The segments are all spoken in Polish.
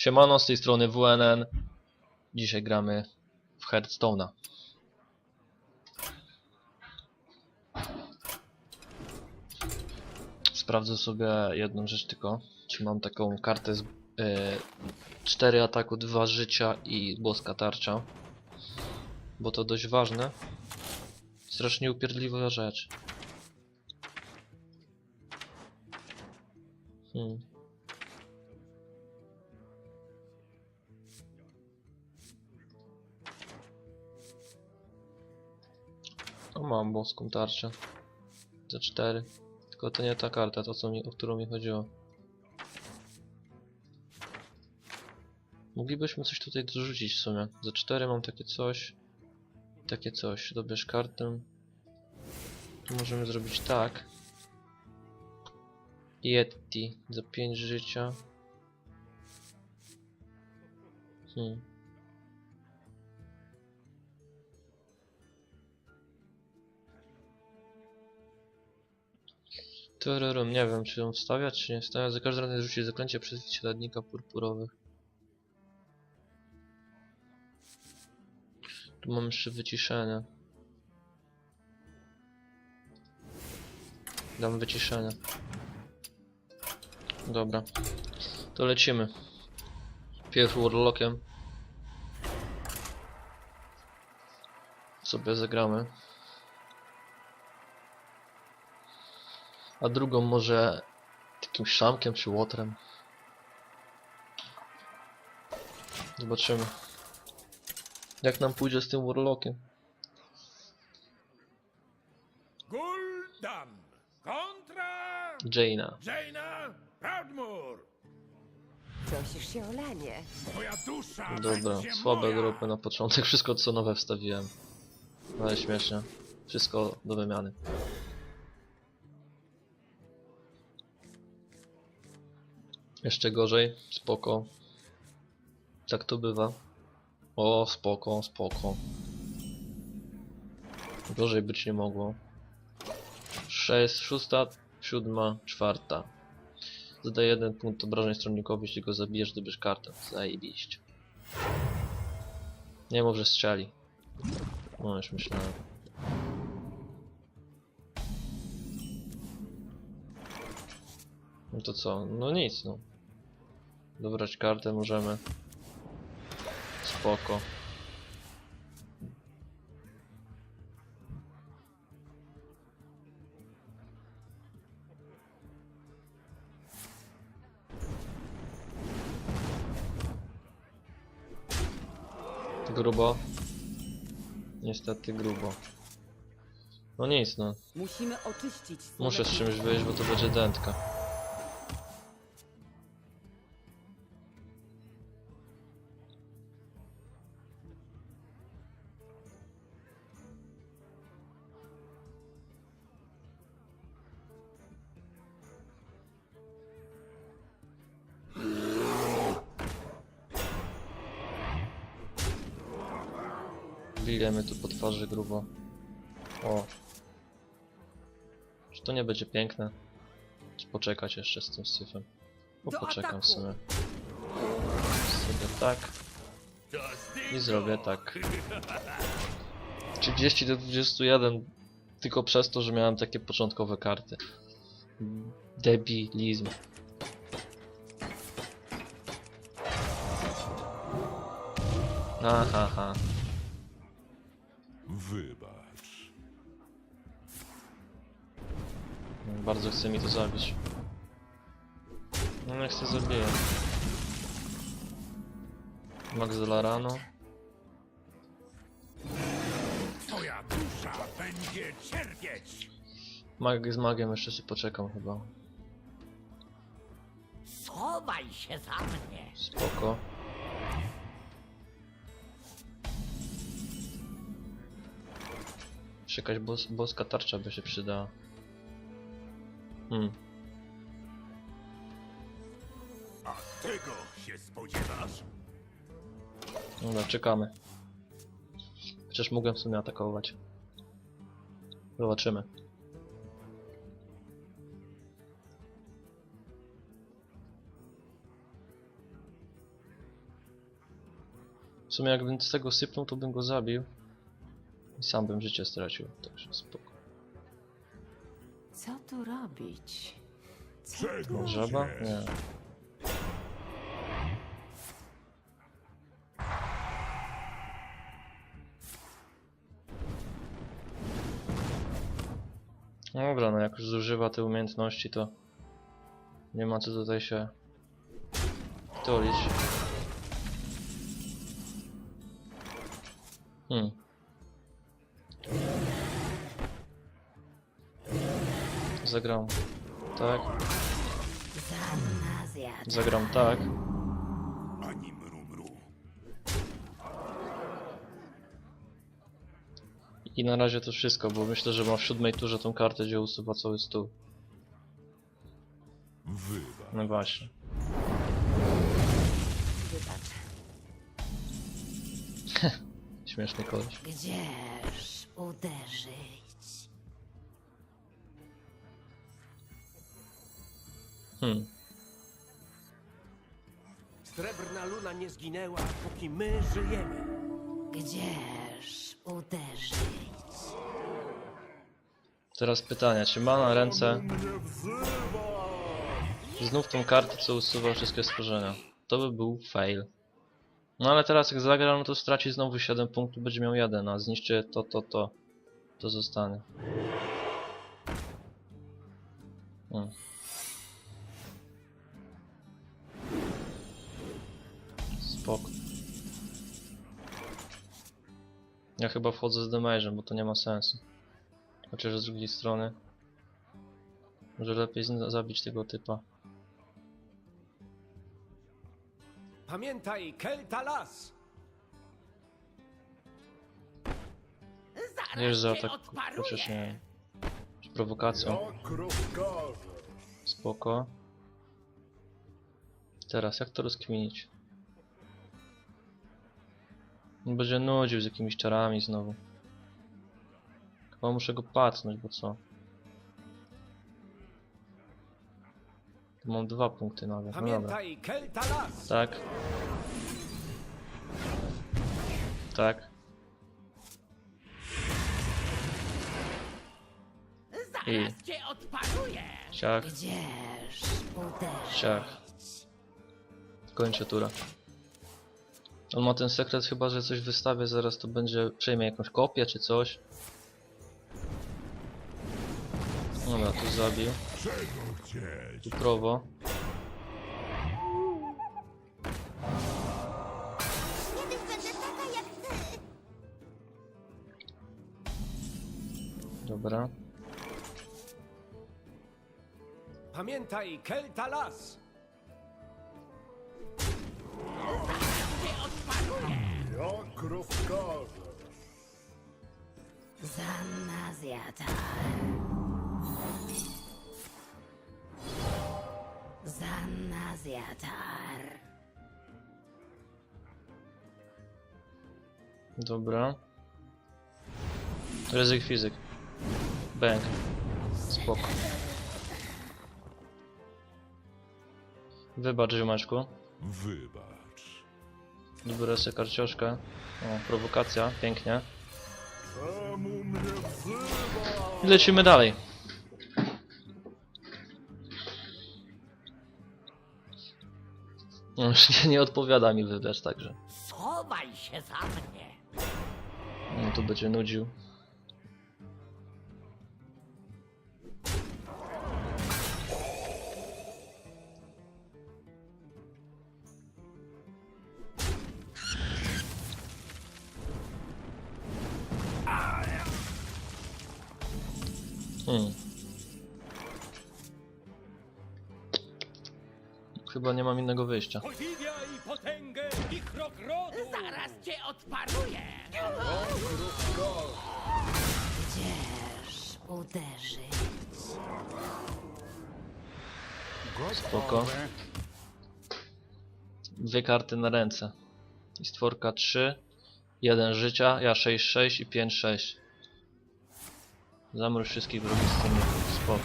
Siemano, z tej strony WNN. Dzisiaj gramy w Hearthstone'a. Sprawdzę sobie jedną rzecz tylko. Czy mam taką kartę z 4 ataku, 2 życia i boska tarcza. Bo to dość ważne. Strasznie upierdliwa rzecz. Hmm. No mam boską tarczę. Za 4. Tylko to nie ta karta, to co mi, o którą mi chodziło. Moglibyśmy coś tutaj dorzucić w sumie. Za 4 mam takie coś. Takie coś. Dobierz kartę. Tu możemy zrobić tak. Yeti za 5 życia. Hmm. Tururum, nie wiem czy ją wstawiać czy nie wstawiać. Za każdym razem rzucić zaklęcie przez śladnika purpurowych. Tu mam jeszcze wyciszenie. Dam wyciszenie. Dobra. To lecimy. Pierw Warlockiem. Sobie zagramy. A drugą może jakimś szamkiem czy łotrem. Zobaczymy. Jak nam pójdzie z tym Warlockiem. Gul'dan kontra Jaina. Jaina Proudmoore. Prosisz się o lanie. Moja dusza Dobra, będzie słabe moja. grupy na początek, wszystko co nowe wstawiłem. Ale śmiesznie. Wszystko do wymiany. Jeszcze gorzej, spoko. Tak to bywa. O, spoko, spoko. Gorzej być nie mogło. Sześć, szósta, siódma, czwarta. Zadaje jeden punkt obrażeń stronnikowi, jeśli go zabijesz, dobierz kartę. Zajebiście. Nie może strzeli. No już myślałem. No to co? No nic no. Dobrać kartę możemy. Spoko. Grubo. Niestety grubo. No nic no. Musimy oczyścić Muszę z czymś wyjść, bo to będzie dętka. Bijemy tu po twarzy grubo. O, czy to nie będzie piękne? Czy poczekać jeszcze z tym syfem? Bo poczekam w sumie. Sobie tak i zrobię tak. 30 do 21 tylko przez to, że miałem takie początkowe karty. Debilizm. Aha, aha. Wybacz. Bardzo chce mi to zabić. No jak chcę zabiję. Magzellarano. Twoja dusza będzie cierpieć. Mag z magiem jeszcze się poczekam chyba. Schowaj się za mnie. Spoko. Jeszcze jakaś bos boska tarcza by się przydała. Hmm. A tego się spodziewasz? Dobra, czekamy. Chociaż mogłem w sumie atakować. Zobaczymy. sumie jakbym z tego sypnął, to bym go zabił. I sam bym życie stracił, także spoko. Co tu robić? Czego Żaba? chcesz? Nie. Dobra, no jak już zużywa te umiejętności, to nie ma co tutaj się tulić. Hmm. Zagram tak, zagram tak. I na razie to wszystko, bo myślę, że ma w siódmej turze tą kartę, gdzie usuwa cały stół. No właśnie. Śmieszny koleś. Gdzież uderzyć? Hmm. Srebrna luna nie zginęła, póki my żyjemy. Gdzież uderzyć? Teraz pytanie, czy ma na ręce znów tą kartę, co usuwa wszystkie stworzenia? To by był fail. No ale teraz jak zagra, no to straci znowu 7 punktów, będzie miał 1, a zniszczy to, to, to. To zostanie. Hmm. Spoko. Ja chyba wchodzę z damage'em, bo to nie ma sensu. Chociaż z drugiej strony może lepiej zabić tego typa. Pamiętaj, Kelta las! Wiesz, że atak chociaż nie z prowokacją. Spoko. Teraz jak to rozkminić? Będzie nudził z jakimiś czarami znowu. Chyba muszę go pacnąć, bo co? Tu mam dwa punkty nawet. No dobra. Tak. Tak. Zaraz cię odparuję! Ciach, ciach. Kończę tura. On ma ten sekret chyba, że coś wystawia, zaraz to będzie, przejmie jakąś kopię czy coś. Dobra, tu zabił. Czego chcieć? Tu prowo. Dobra. Pamiętaj, Kelta las! Zanna zjada. Zanna zjadar. Dobra. Ryzyk fizyk. Bang. Spoko. Wybacz, ziomeczku. Wybacz. Dobiorę sobie karcioszkę. O, prowokacja, pięknie. I lecimy dalej. No, Już nie, nie odpowiada mi wybacz, także. Schowaj się za mnie! No to będzie nudził. Hmm. Chyba nie mam innego wyjścia. Podziwiaj potęgę wichrogrodu! Zaraz cię odparuję! Gdzież uderzyć? Spoko. Dwie karty na ręce. I stworka 3, 1 życia, ja 6, 6 i 5, Zamruż wszystkich wrogich sceny. Spoko.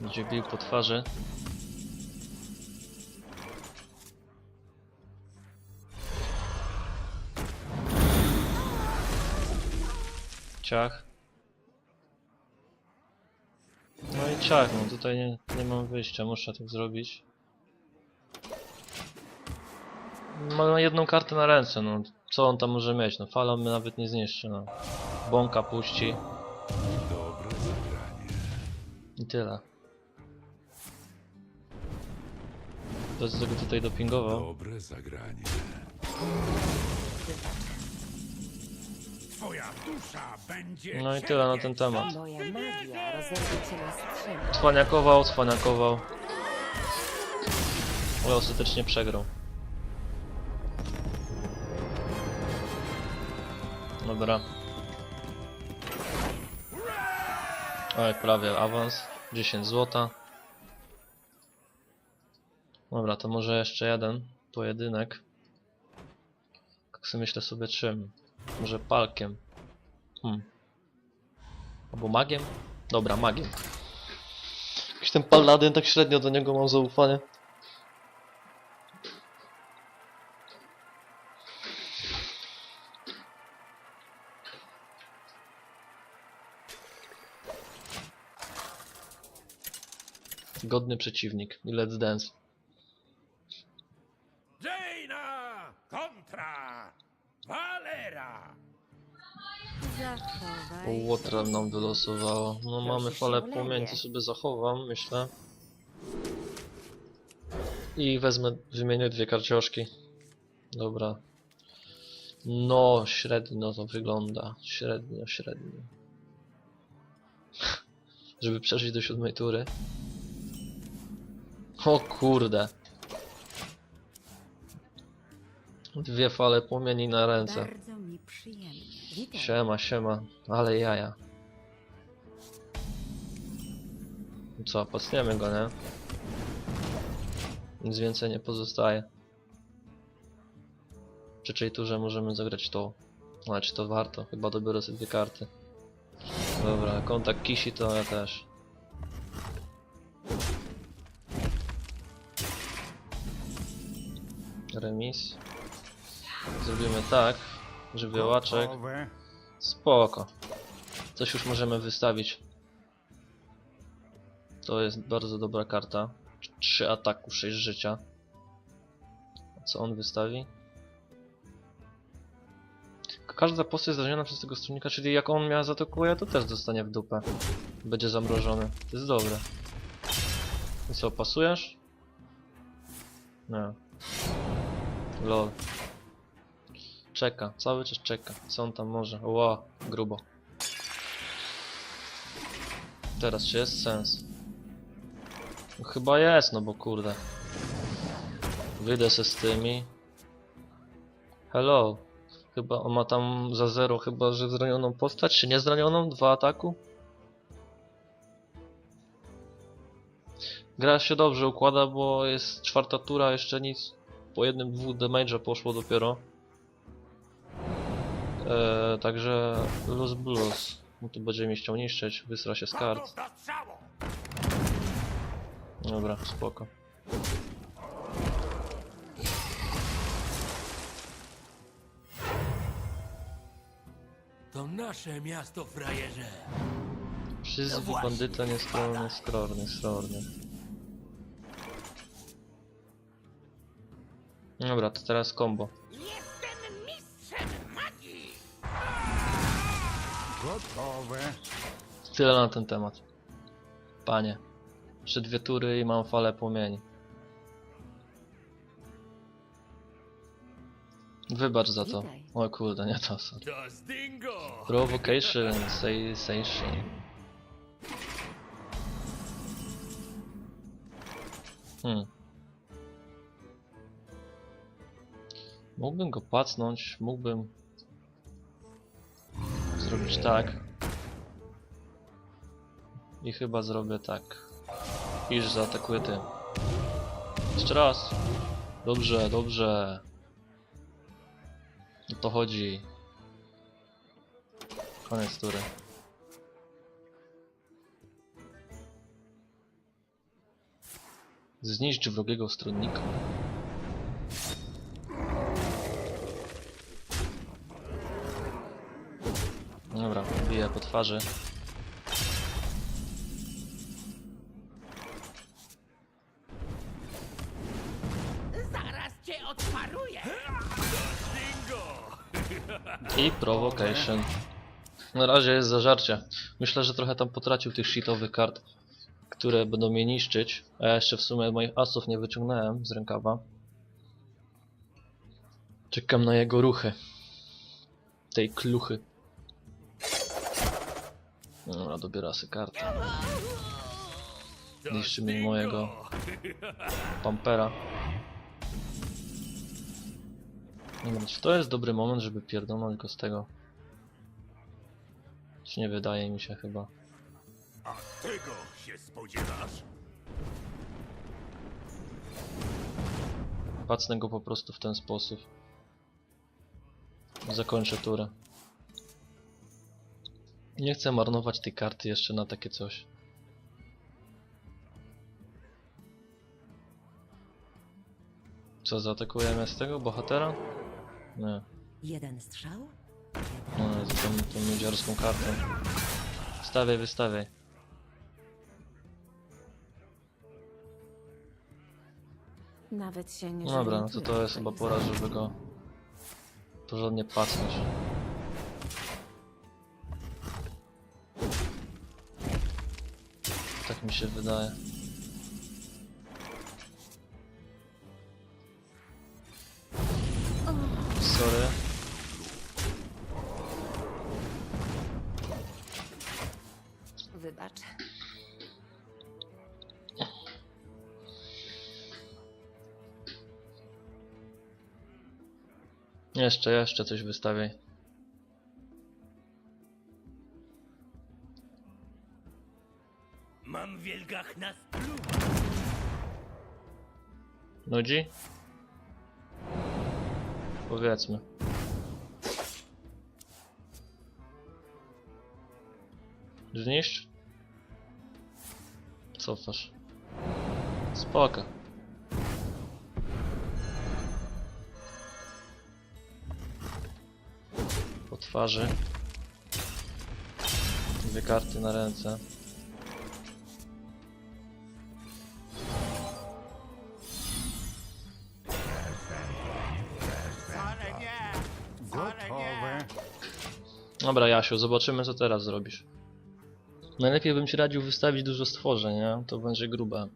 Będzie bił po twarzy. Ciach. Ciach, no tutaj nie, nie mam wyjścia, muszę tak zrobić. Ma jedną kartę na ręce, no co on tam może mieć? No falą mnie nawet nie zniszczy, no. Bąka puści i tyle. Bez tego tutaj dopingował. Dobre zagranie. Twoja dusza będzie No i tyle na ten temat. Moja magia rozerwie cię na strzępy. Cwaniakował, cwaniakował. Ale ostatecznie przegrał. Dobra. Oj, prawie awans. 10 złota. Dobra, to może jeszcze jeden pojedynek. Jak sobie myślę sobie czym? Może palkiem. Hmm. Albo magiem? Dobra, magiem. Jakiś ten paladyn, tak średnio do niego mam zaufanie. Godny przeciwnik. Let's dance. Łotra nam wylosowało. No mamy falę to sobie zachowam, myślę. I wezmę, wymienię dwie karcioszki. Dobra. No, średnio to wygląda. Średnio, średnio. Żeby przeżyć do siódmej tury. O kurde. Dwie fale płomieni na ręce. Bardzo mi przyjemnie. Witaj. Siema, siema, ale jaja. Co, pasniemy go, nie? Nic więcej nie pozostaje. W trzeciej turze możemy zagrać to. Ale czy to warto? Chyba dobiorę sobie dwie karty. Dobra, kontakt kisi to ja też. Remis. Zrobimy tak. Żywiołaczek. Spoko. Coś już możemy wystawić. To jest bardzo dobra karta. 3 ataku, 6 życia. Co on wystawi? Każda postać zraniona przez tego stronnika, czyli jak on mnie zaatakuje, to też dostanie w dupę. Będzie zamrożony. To jest dobre. I co, pasujesz? Nie. Lol. Czeka, cały czas czeka. Co on tam może? Ła, grubo. Teraz czy jest sens? No, chyba jest, no bo kurde. Wyjdę se z tymi. Hello. Chyba on ma tam za zero, chyba że zranioną postać, czy nie zranioną? Dwa ataku? Gra się dobrze układa, bo jest czwarta tura, jeszcze nic. Po jednym, dwóch damage'a poszło dopiero. Eee, także luz blues. No tu będzie mi chciał niszczyć, wysra się z kart. Dobra, spoko. To nasze miasto, frajerze. Przyzwij bandyta nieskromny, skrorny, skrorny. Dobra, to teraz combo. Tyle na ten temat. Panie. Jeszcze dwie tury i mam falę płomieni. Wybacz za to. O kurde, nie to Stingo! Provocation, sensation. Hmm. Mógłbym go pacnąć, mógłbym zrobić tak. I chyba zrobię tak. Iż zaatakuję tym. Jeszcze raz. Dobrze, dobrze. O to chodzi. Koniec tury. Zniszcz wrogiego stronnika. Biję po twarzy. Zaraz cię odparuję! I provocation. Na razie jest zażarcie. Myślę, że trochę tam potracił tych shitowych kart, które będą mnie niszczyć. A ja jeszcze w sumie moich asów nie wyciągnąłem z rękawa. Czekam na jego ruchy. Tej kluchy. Dobra, dobiera sobie kartę. Niszczy mi mojego Pampera. Dobra, czy to jest dobry moment, żeby pierdolnąć go z tego? Czy nie wydaje mi się chyba. A tego się spodziewasz? Pacnę go po prostu w ten sposób. Zakończę turę. Nie chcę marnować tej karty jeszcze na takie coś. Co, zaatakujemy z tego bohatera? Nie. Jeden strzał? No, z tą, tą miedziarską kartą. Wystawiaj, wystawiaj. Nawet się nie No dobra, no to to jest chyba pora, żeby go porządnie pacnąć. Tak mi się wydaje. Sorry. Wybacz. Jeszcze, jeszcze coś wystawiaj. Mam wielgach na Nudzi? Powiedzmy. Zniszcz? Cofasz. Spoko. Po twarzy. Dwie karty na ręce. Dobra, Jasiu, zobaczymy co teraz zrobisz. Najlepiej bym ci radził wystawić dużo stworzeń, nie? To będzie grube.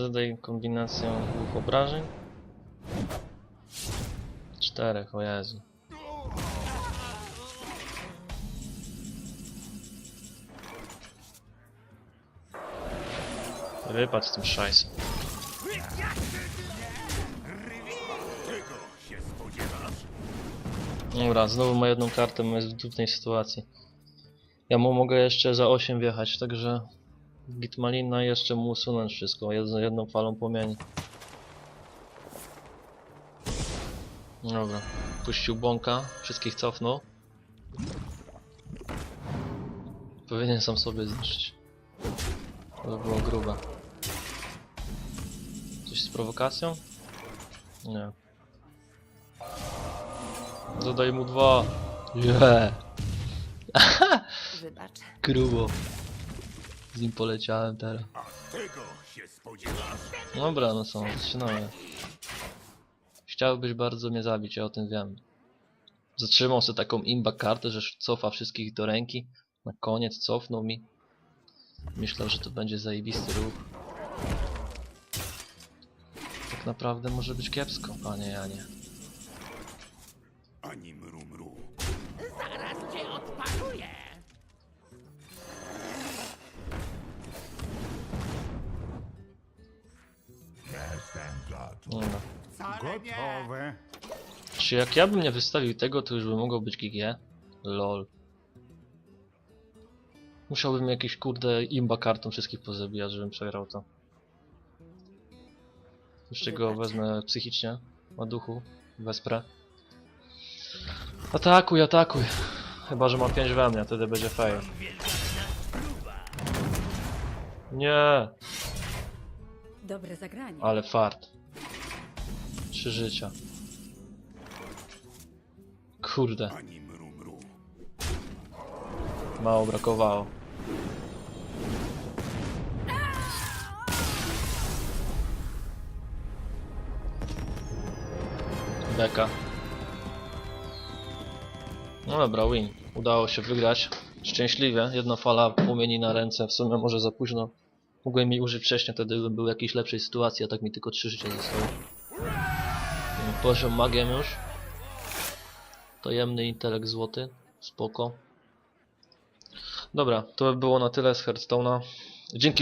Zadaj kombinację dwóch obrażeń. Czterech, o Jezu. Wypadł z tym szajsem. Dobra, znowu ma jedną kartę, jest w trudnej sytuacji. Ja mu mogę jeszcze za 8 wjechać, także Gitmalina jeszcze mu usunąć wszystko, jedną, falą płomieni. Dobra, puścił bąka, wszystkich cofnął. Powinien sam sobie zniszczyć. To by było grube. Coś z prowokacją? Nie. Zadaj mu dwa. Yeah. Wybacz. Grubo. Z nim poleciałem teraz. Dobra, no co, zaczynamy. Chciałbyś bardzo mnie zabić, ja o tym wiem. Zatrzymał sobie taką imba kartę, że cofa wszystkich do ręki. Na koniec cofnął mi. Myślał, że to będzie zajebisty ruch. Tak naprawdę może być kiepsko, panie Janie. Ani mru Gotowe. Czy jak ja bym nie wystawił tego, to już by mogło być GG? Lol. Musiałbym jakiś kurde imba kartą wszystkich pozabijać, żebym przegrał to. Jeszcze go wezmę psychicznie, o duchu, wesprę. Atakuj, atakuj! Chyba, że ma 5 we mnie, wtedy będzie fail. Nie, Dobre zagranie. ale fart. Trzy życia. Kurde, mało brakowało. Beka. No dobra, win. Udało się wygrać. Szczęśliwie. Jedna fala płomieni na ręce. W sumie może za późno. Mogłem mi użyć wcześniej, wtedy bym był w jakiejś lepszej sytuacji, a tak mi tylko trzy życia zostało. Poziom magiem już. Tajemny intelekt złoty. Spoko. Dobra, to by było na tyle z Hearthstone'a. Dzięki